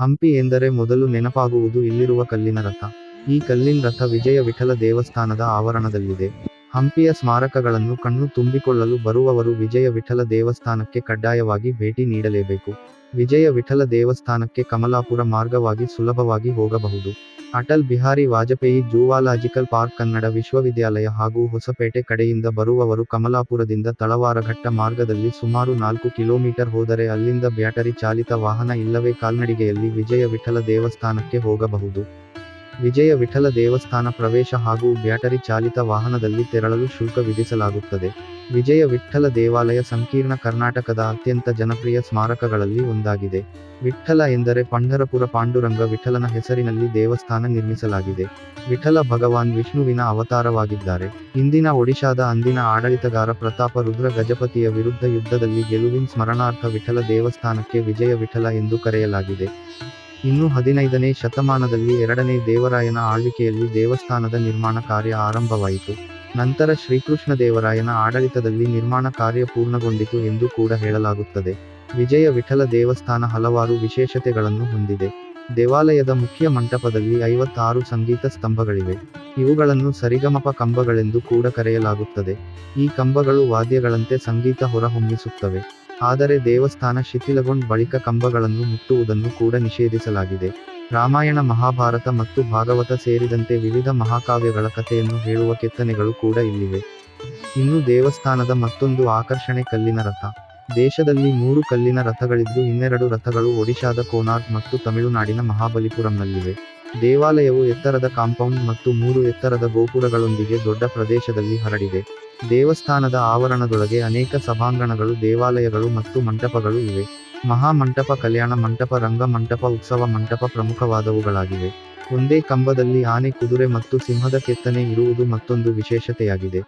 ಹಂಪಿ ಎಂದರೆ ಮೊದಲು ನೆನಪಾಗುವುದು ಇಲ್ಲಿರುವ ಕಲ್ಲಿನ ರಥ. ಈ ಕಲ್ಲಿನ ರಥ ವಿಜಯ ವಿಠಲ ದೇವಸ್ಥಾನದ ಆವರಣದಲ್ಲಿದೆ. ಹಂಪಿಯ ಸ್ಮಾರಕಗಳನ್ನು ಕಣ್ಣು ತುಂಬಿಕೊಳ್ಳಲು ಬರುವವರು ವಿಜಯ ವಿಠಲ ದೇವಸ್ಥಾನಕ್ಕೆ ಕಡ್ಡಾಯವಾಗಿ ಭೇಟಿ ನೀಡಲೇಬೇಕು. ವಿಜಯ ವಿಠಲ ದೇವಸ್ಥಾನಕ್ಕೆ ಕಮಲಾಪುರ ಮಾರ್ಗವಾಗಿ ಸುಲಭವಾಗಿ ಹೋಗಬಹುದು. ಅಟಲ್ ಬಿಹಾರಿ ವಾಜಪೇಯಿ ಜೂವಾಲಾಜಿಕಲ್ ಪಾರ್ಕ್ ಕನ್ನಡ ವಿಶ್ವವಿದ್ಯಾಲಯ ಹಾಗೂ ಹೊಸಪೇಟೆ ಕಡೆಯಿಂದ ಬರುವವರು ಕಮಲಾಪುರದಿಂದ ತಳವಾರಘಟ್ಟ ಮಾರ್ಗದಲ್ಲಿ ಸುಮಾರು ನಾಲ್ಕು ಕಿಲೋಮೀಟರ್ ಹೋದರೆ ಅಲ್ಲಿಂದ ಬ್ಯಾಟರಿ ಚಾಲಿತ ವಾಹನ ಇಲ್ಲವೇ ಕಾಲ್ನಡಿಗೆಯಲ್ಲಿ ವಿಜಯ ವಿಠಲ ದೇವಸ್ಥಾನಕ್ಕೆ ಹೋಗಬಹುದು. ವಿಜಯ ವಿಠಲ ದೇವಸ್ಥಾನ ಪ್ರವೇಶ ಹಾಗೂ ಬ್ಯಾಟರಿ ಚಾಲಿತ ವಾಹನದಲ್ಲಿ ತೆರಳಲು ಶುಲ್ಕ ವಿಧಿಸಲಾಗುತ್ತದೆ. ವಿಜಯ ವಿಠ್ಠಲ ದೇವಾಲಯ ಸಂಕೀರ್ಣ ಕರ್ನಾಟಕದ ಅತ್ಯಂತ ಜನಪ್ರಿಯ ಸ್ಮಾರಕಗಳಲ್ಲಿ ಒಂದಾಗಿದೆ. ವಿಠ್ಠಲ ಎಂದರೆ ಪಂಢರಪುರ ಪಾಂಡುರಂಗ ವಿಠಲನ ಹೆಸರಿನಲ್ಲಿ ದೇವಸ್ಥಾನ ನಿರ್ಮಿಸಲಾಗಿದೆ. ವಿಠಲ ಭಗವಾನ್ ವಿಷ್ಣುವಿನ ಅವತಾರವಾಗಿದ್ದಾರೆ. ಇಂದಿನ ಒಡಿಶಾದ ಅಂದಿನ ಆಡಳಿತಗಾರ ಪ್ರತಾಪ ರುದ್ರ ಗಜಪತಿಯ ವಿರುದ್ಧ ಯುದ್ಧದಲ್ಲಿ ಗೆಲುವಿನ ಸ್ಮರಣಾರ್ಥ ವಿಠಲ ದೇವಸ್ಥಾನಕ್ಕೆ ವಿಜಯ ವಿಠಲ ಎಂದು ಕರೆಯಲಾಗಿದೆ. ಇನ್ನು ಹದಿನೈದನೇ ಶತಮಾನದಲ್ಲಿ ಎರಡನೇ ದೇವರಾಯನ ಆಳ್ವಿಕೆಯಲ್ಲಿ ದೇವಸ್ಥಾನದ ನಿರ್ಮಾಣ ಕಾರ್ಯ ಆರಂಭವಾಯಿತು. ನಂತರ ಶ್ರೀಕೃಷ್ಣ ದೇವರಾಯನ ಆಡಳಿತದಲ್ಲಿ ನಿರ್ಮಾಣ ಕಾರ್ಯ ಪೂರ್ಣಗೊಂಡಿತು ಎಂದು ಕೂಡ ಹೇಳಲಾಗುತ್ತದೆ. ವಿಜಯ ವಿಠಲ ದೇವಸ್ಥಾನ ಹಲವಾರು ವಿಶೇಷತೆಗಳನ್ನು ಹೊಂದಿದೆ. ದೇವಾಲಯದ ಮುಖ್ಯ ಮಂಟಪದಲ್ಲಿ ಐವತ್ತಾರು ಸಂಗೀತ ಸ್ತಂಭಗಳಿವೆ. ಇವುಗಳನ್ನು ಸರಿಗಮಪ ಕಂಬಗಳೆಂದು ಕೂಡ ಕರೆಯಲಾಗುತ್ತದೆ. ಈ ಕಂಬಗಳು ವಾದ್ಯಗಳಂತೆ ಸಂಗೀತ ಹೊರಹೊಮ್ಮಿಸುತ್ತವೆ. ಆದರೆ ದೇವಸ್ಥಾನ ಶಿಥಿಲಗೊಂಡ ಬಳಿಕ ಕಂಬಗಳನ್ನು ಮುಟ್ಟುವುದನ್ನು ಕೂಡ ನಿಷೇಧಿಸಲಾಗಿದೆ. ರಾಮಾಯಣ ಮಹಾಭಾರತ ಮತ್ತು ಭಾಗವತ ಸೇರಿದಂತೆ ವಿವಿಧ ಮಹಾಕಾವ್ಯಗಳ ಕಥೆಯನ್ನು ಹೇಳುವ ಕೆತ್ತನೆಗಳು ಕೂಡ ಇಲ್ಲಿವೆ. ಇನ್ನು ದೇವಸ್ಥಾನದ ಮತ್ತೊಂದು ಆಕರ್ಷಣೆ ಕಲ್ಲಿನ ರಥ. ದೇಶದಲ್ಲಿ ಮೂರು ಕಲ್ಲಿನ ರಥಗಳಿದ್ದು ಇನ್ನೆರಡು ರಥಗಳು ಒಡಿಶಾದ ಕೋನಾರ್ಕ್ ಮತ್ತು ತಮಿಳುನಾಡಿನ ಮಹಾಬಲಿಪುರಂನಲ್ಲಿವೆ. ದೇವಾಲಯವು ಎತ್ತರದ ಕಾಂಪೌಂಡ್ ಮತ್ತು ಮೂರು ಎತ್ತರದ ಗೋಪುರಗಳೊಂದಿಗೆ ದೊಡ್ಡ ಪ್ರದೇಶದಲ್ಲಿ ಹರಡಿದೆ. ದೇವಸ್ಥಾನದ ಆವರಣದೊಳಗೆ ಅನೇಕ ಸಭಾಂಗಣಗಳು, ದೇವಾಲಯಗಳು ಮತ್ತು ಮಂಟಪಗಳು ಇವೆ. ಮಹಾಮಂಟಪ ಕಲ್ಯಾಣ ಮಂಟಪ ರಂಗ ಮಂಟಪ ಉತ್ಸವ ಮಂಟಪ ಪ್ರಮುಖವಾದವುಗಳಾಗಿವೆ. ಒಂದೇ ಕಂಬದಲ್ಲಿ ಆನೆ ಕುದುರೆ ಮತ್ತು ಸಿಂಹದ ಕೆತ್ತನೆ ಇರುವುದು ಮತ್ತೊಂದು ವಿಶೇಷತೆಯಾಗಿದೆ.